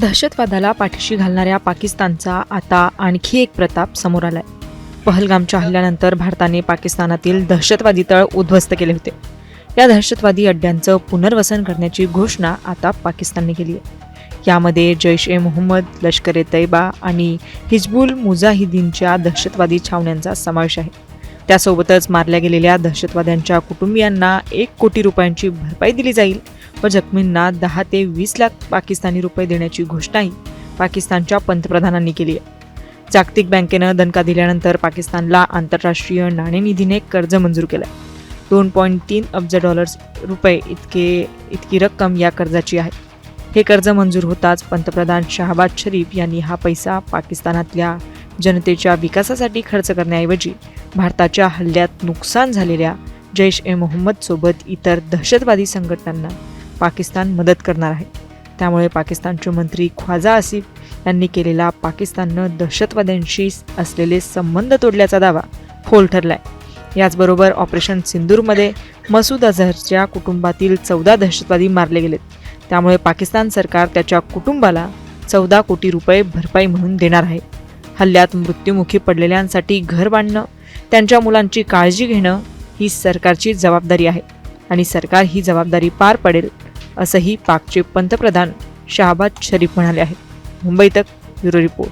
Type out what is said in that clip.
दहशतवादाला पाठीशी घालणाऱ्या पाकिस्तानचा आता आणखी एक प्रताप समोर आलाय. पहलगामच्या हल्ल्यानंतर भारताने पाकिस्तानातील दहशतवादी तळ उद्ध्वस्त केले होते. या दहशतवादी अड्ड्यांचं पुनर्वसन करण्याची घोषणा आता पाकिस्तानने केली आहे. यामध्ये जैश ए मोहम्मद लष्कर ए तैबा आणि हिजबुल मुजाहिदीनच्या दहशतवादी छावण्यांचा समावेश आहे. त्यासोबतच मारल्या गेलेल्या दहशतवाद्यांच्या कुटुंबियांना एक कोटी रुपयांची भरपाई दिली जाईल. व जखमींना दहा ते वीस लाख पाकिस्तानी रुपये देण्याची घोषणाही पाकिस्तानच्या पंतप्रधानांनी केली आहे. जागतिक बँकेनं दणका दिल्यानंतर पाकिस्तानला आंतरराष्ट्रीय नाणेनिधीने कर्ज मंजूर केलं आहे दोन पॉईंट तीन अब्ज डॉलर्स रुपये इतके इतकी रक्कम या कर्जाची आहे. हे कर्ज मंजूर होताच पंतप्रधान शहाबाज शरीफ यांनी हा पैसा पाकिस्तानातल्या जनतेच्या विकासासाठी खर्च करण्याऐवजी भारताच्या हल्ल्यात नुकसान झालेल्या जैश ए मोहम्मदसोबत इतर दहशतवादी संघटनांना पाकिस्तान मदत करणार आहे. त्यामुळे पाकिस्तानचे मंत्री ख्वाजा आसिफ यांनी केलेला पाकिस्ताननं दहशतवाद्यांशी असलेले संबंध तोडल्याचा दावा फोल ठरलाय. याचबरोबर ऑपरेशन सिंदूरमध्ये मसूद अझहरच्या कुटुंबातील चौदा दहशतवादी मारले गेलेत. त्यामुळे पाकिस्तान सरकार त्याच्या कुटुंबाला चौदा कोटी रुपये भरपाई म्हणून देणार आहे. हल्ल्यात मृत्युमुखी पडलेल्यांसाठी घर बांधणं त्यांच्या मुलांची काळजी घेणं ही सरकारची जबाबदारी आहे आणि सरकार ही जबाबदारी पार पडेल असंही पाकचे पंतप्रधान शहाबाज शरीफ म्हणाले आहेत. मुंबई तक ब्युरो रिपोर्ट.